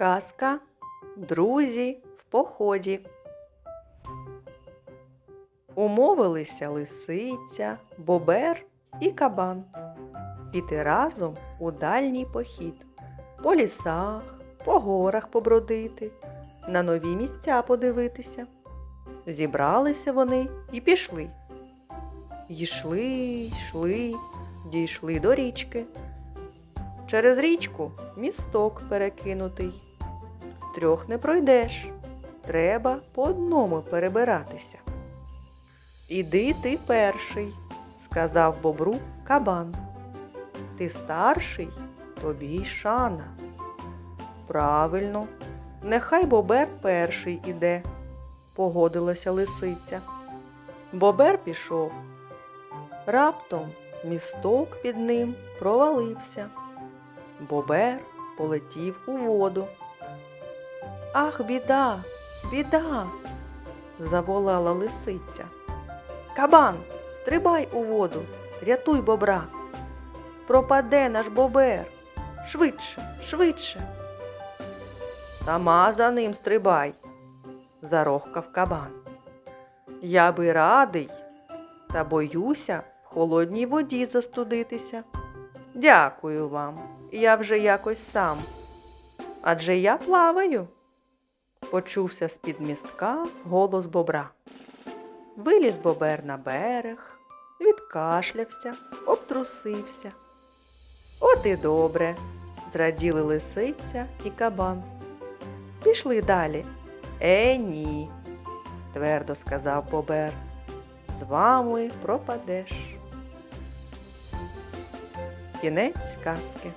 Казка Друзі в поході. Умовилися лисиця, бобер і кабан. Піти разом у дальній похід, по лісах, по горах побродити, на нові місця подивитися. Зібралися вони і пішли. Йшли, йшли, дійшли до річки. Через річку місток перекинутий. Трьох не пройдеш. Треба по одному перебиратися. Іди ти перший, сказав бобру кабан. Ти старший, тобі й шана. Правильно, нехай бобер перший іде, погодилася лисиця. Бобер пішов. Раптом місток під ним провалився. Бобер полетів у воду. Ах, біда, біда. заволала лисиця. Кабан, стрибай у воду, рятуй бобра. Пропаде наш бобер. Швидше, швидше. Сама за ним стрибай, зарохкав кабан. Я би радий, та боюся в холодній воді застудитися. Дякую вам, я вже якось сам. Адже я плаваю. Почувся з-під містка голос бобра. Виліз бобер на берег, відкашлявся, обтрусився. От і добре, зраділи лисиця і кабан. Пішли далі. Е, ні, твердо сказав бобер. З вами пропадеш. Кінець казки.